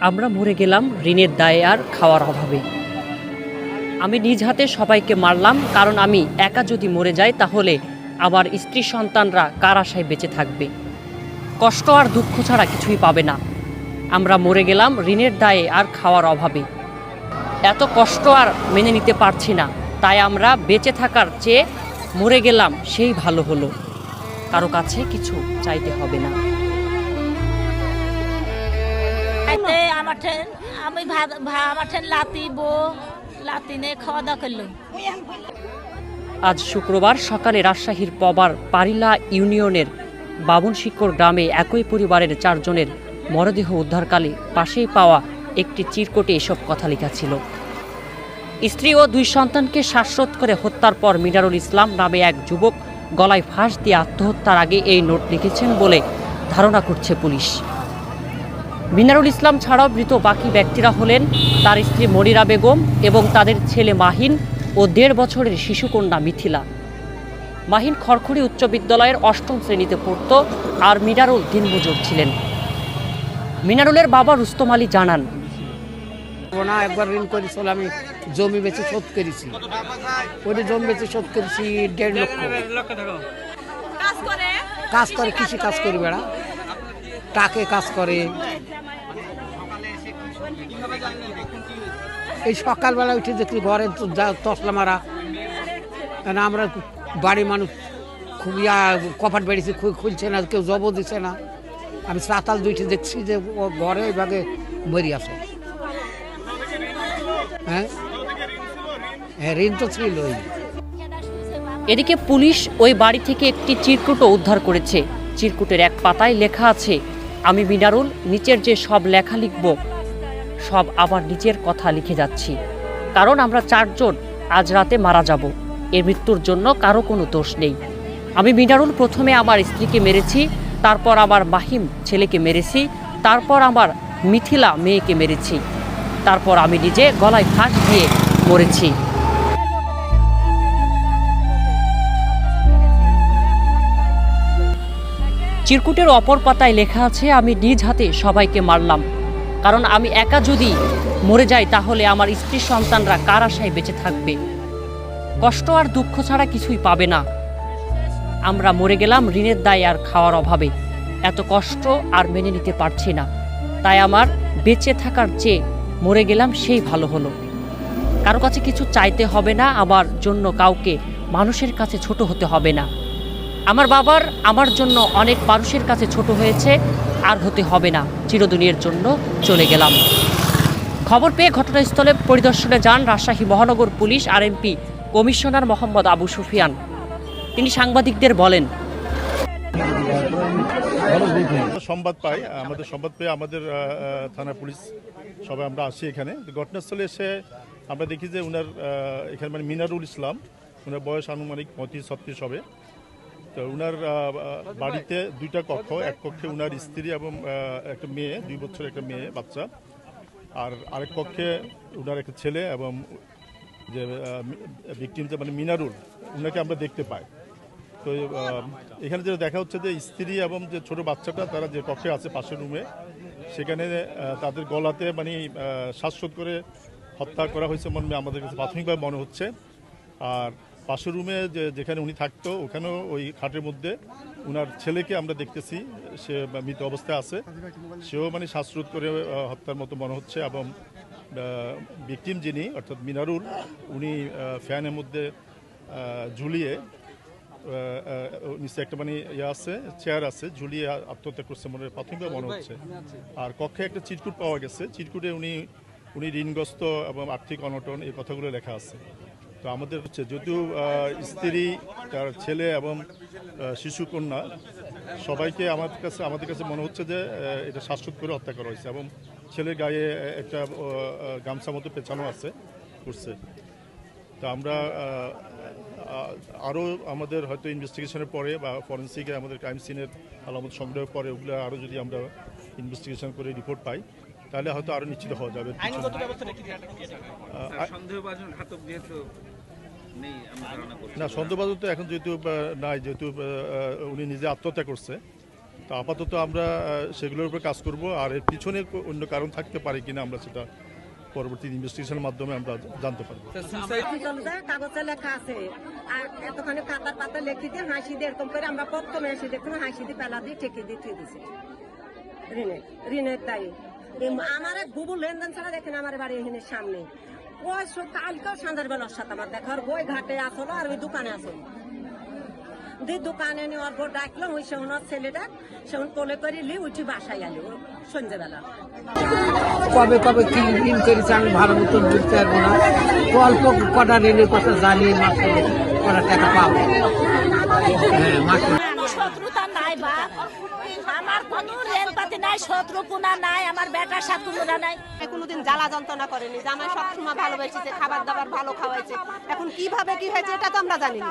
আমরা মরে গেলাম ঋণের দায়ে আর খাওয়ার অভাবে। আমি নিজ হাতে সবাইকে মারলাম, কারণ আমি একা যদি মরে যাই, তাহলে আমার স্ত্রী সন্তানরা কার আশায় বেঁচে থাকবে? কষ্ট আর দুঃখ ছাড়া কিছুই পাবে না। আমরা মরে গেলাম ঋণের দায়ে আর খাওয়ার অভাবে। এত কষ্ট আর মেনে নিতে পারছি না, তাই আমরা বেঁচে থাকার চেয়ে মরে গেলাম, সেই ভালো হলো। কারও কাছে কিছু চাইতে হবে না। আমার ঠেন, আমি আমার ঠেন লাতি বো খাওয়া দাওয়া আজ শুক্রবার সকালে রাজশাহীর পবার পারিলা ইউনিয়নের বাবন শিকর গ্রামে একই পরিবারের চারজনের মরদেহ উদ্ধারকালে পাশেই পাওয়া একটি চিরকোটে এসব কথা লেখা ছিল। স্ত্রী ও দুই সন্তানকে শ্বাসরোধ করে হত্যার পর মিনারুল ইসলাম নামে এক যুবক গলায় ফাঁস দিয়ে আত্মহত্যার আগে এই নোট লিখেছেন বলে ধারণা করছে পুলিশ। মিনারুল ইসলাম ছাড়াও মৃত বাকি ব্যক্তিরা হলেন তার স্ত্রী মনিরা বেগম এবং তাদের ছেলে মাহিন ও দেড় বছরের শিশুকন্যা মিথিলা। মাহিন খড়খড়ি উচ্চ বিদ্যালয়ের অষ্টম শ্রেণীতে পড়ত আর মিনারুল দিনমজুর ছিলেন। মিনারুলের বাবা রুস্তম আলী জানান না একবার ঋণ করেছিল আমি জমি বেচে শোধ করেছি। ওই জমি বেচে শোধ করেছি দেড় লক্ষ। কাজ করে কৃষি কাজ করি বেড়া। টাকে কাজ করে এই সকালবেলা উঠে দেখছি ঘরে তসলা মারা। কেন আমরা বাড়ির মানুষ খুবই আহ, কপাট বেড়েছি খুলছে না কেউ জব দিছে না। আমি সাতাল দুইটি দেখছি যে ও ঘরে এইভাবে মরি আছে। হ্যাঁ? হ্যাঁ ঋণ তো ছিলই এদিকে পুলিশ ওই বাড়ি থেকে একটি চিরকুটও উদ্ধার করেছে। চিরকুটের এক পাতায় লেখা আছে আমি মিনারুল নিচের যে সব লেখা লিখব সব আমার নিজের কথা লিখে যাচ্ছি। কারণ আমরা চারজন আজ রাতে মারা যাব। এর মৃত্যুর জন্য কারও কোনো দোষ নেই। আমি মিনারুল প্রথমে আমার স্ত্রীকে মেরেছি, তারপর আমার মাহিম ছেলেকে মেরেছি, তারপর আমার মিথিলা মেয়েকে মেরেছি। তারপর আমি নিজে গলায় ফাঁস দিয়ে মরেছি। চিরকুটের অপর পাতায় লেখা আছে, আমি নিজ হাতে সবাইকে মারলাম। কারণ আমি একা যদি মরে যাই, তাহলে আমার স্ত্রী সন্তানরা কার আশায় বেঁচে থাকবে? কষ্ট আর দুঃখ ছাড়া কিছুই পাবে না। আমরা মরে গেলাম ঋণের দায় আর খাওয়ার অভাবে। এত কষ্ট আর মেনে নিতে পারছি না। তাই আমার বেঁচে থাকার চেয়ে মরে গেলাম সেই ভালো হলো। কারও কাছে কিছু চাইতে হবে না, আমার জন্য কাউকে মানুষের কাছে ছোট হতে হবে না। আমার বাবার আমার জন্য অনেক মানুষের কাছে ছোট হয়েছে আর হতে হবে না। চিরদিনের জন্য চলে গেলাম। খবর পেয়ে ঘটনাস্থলে পরিদর্শনে যান রাজশাহী মহানগর police, RMP commissioner Mohammad Abu Sufian. তিনি সাংবাদিকদের বলেন, সংবাদ পাই, আমাদের সংবাদ পেয়ে আমাদের থানা পুলিশ সবাই আমরা আসি এখানে। ঘটনাস্থলে এসে আমরা দেখি যে উনার এখানে মানে মিনারুল ইসলাম, উনার বয়স আনুমানিক পঁয়ত্রিশ, ছত্রিশ হবে। তো উনার বাড়িতে দুইটা কক্ষ, এক কক্ষে উনার স্ত্রী এবং একটা মেয়ে, দুই বছর একটা মেয়ে, বাচ্চা। আর আরেক কক্ষে উনার একটা ছেলে এবং যে ভিকটিম যে মানে মিনারুল, উনাকে আমরা দেখতে পাই। তো এখানে যেটা দেখা হচ্ছে যে, স্ত্রী এবং যে ছোট বাচ্চাটা, তারা যে কক্ষে আছে পাশের রুমে সেখানে তাদের গলাতে মানে শ্বাসরোধ করে হত্যা করা হয়েছে মনে আমাদের কাছে প্রাথমিকভাবে মনে হচ্ছে। আর পাশের রুমে যে যেখানে উনি থাকতো ওখানেও ওই খাটের মধ্যে উনার ছেলেকে আমরা দেখতেছি। সে মৃত অবস্থায় আছে। সেও মানে শ্বাসরোধ করে হত্যার মতো মনে হচ্ছে এবং ভিকটিম যিনি অর্থাৎ মিনারুল উনি ফ্যানের মধ্যে ঝুলিয়ে নিচে একটা মানে ইয়ে আছে চেয়ার আছে ঝুলিয়ে আত্মহত্যা করছে মনে হয় প্রাথমিকভাবে মনে হচ্ছে। আর কক্ষে একটা চিরকুট পাওয়া গেছে। চিরকুটে উনি উনি ঋণগ্রস্ত এবং আর্থিক অনটন এই কথাগুলো লেখা আছে। তো আমাদের হচ্ছে যদিও স্ত্রী তার ছেলে এবং আহ, শিশু কন্যা সবাইকে আমার কাছে আমাদের কাছে মনে হচ্ছে যে এটা শ্বাসরোধ করে হত্যা করা হয়েছে এবং ছেলের গায়ে একটা গামছা মতো পেছানো আছে করছে। তো আমরা আরও আমাদের হয়তো ইনভেস্টিগেশনের পরে বা ফরেন্সিকে আমাদের ক্রাইম সিনের আলামত সংগ্রহের পরে ওগুলো আরও যদি আমরা ইনভেস্টিগেশন করে রিপোর্ট পাই তাহলে হয়তো আরও নিশ্চিত হওয়া যাবে আহ, সন্দেহভাজন ঘাতক যেহেতু নেই আমি ধারণা করি না সন্দেহবাদ তো এখন যেহেতু নাই যেহেতু উনি নিজে আত্মহত্যা করছে। তো আপাতত আমরা সেগুলোর উপর কাজ করব আর এর পিছনে অন্য কারণ থাকতে পারে কিনা আমরা সেটা পরবর্তী ইনভেস্টিগেশনের মাধ্যমে আমরা জানতে পারব। কাগজে লেখা আছে আর এতখানি খাতার পাতা লেখি দিয়ে হাসি দিয়ে এরকম করে আমরা প্রথমে এসে দেখুন হাসি দিয়ে পেলা দিয়ে ঠেকে দিয়ে থুয়ে দিছে। ঋণের ঋণের দায়ী। আমার এক বুবু লেনদেন ছাড়া দেখেন আমার বাড়ি এখানে সামনে। ওই কালকেও সন্ধ্যার বেলার সাথে আমার দেখা বই ঘাটে আসলো আর ওই দোকানে আসলো দি দোকানে নেওয়ার পর ডাকলাম, ওই সেহন ছেলেটা সেহন কোলে করে লি, উঠি বাসায় আলো সন্ধ্যেবেলা। কবে কবে কি ঋণ করেছে আমি ভালো বুঝতে পারব না। অল্প কটা কথা জানিয়ে মাসে কটা টাকা পাবো। হ্যাঁ মাসে কোনো শত্রুতা নাই বা আমার কোনো রেল পাতি নাই শত্রুপুনা নাই আমার বেটার সাথে কোনা নাই। কোনোদিন জ্বালা যন্ত্রণা করেনি জামাই সবসময় ভালোবেসেছে খাবার দাবার ভালো খাওয়াইছে। এখন কীভাবে কি হয়েছে এটা তো আমরা জানি না।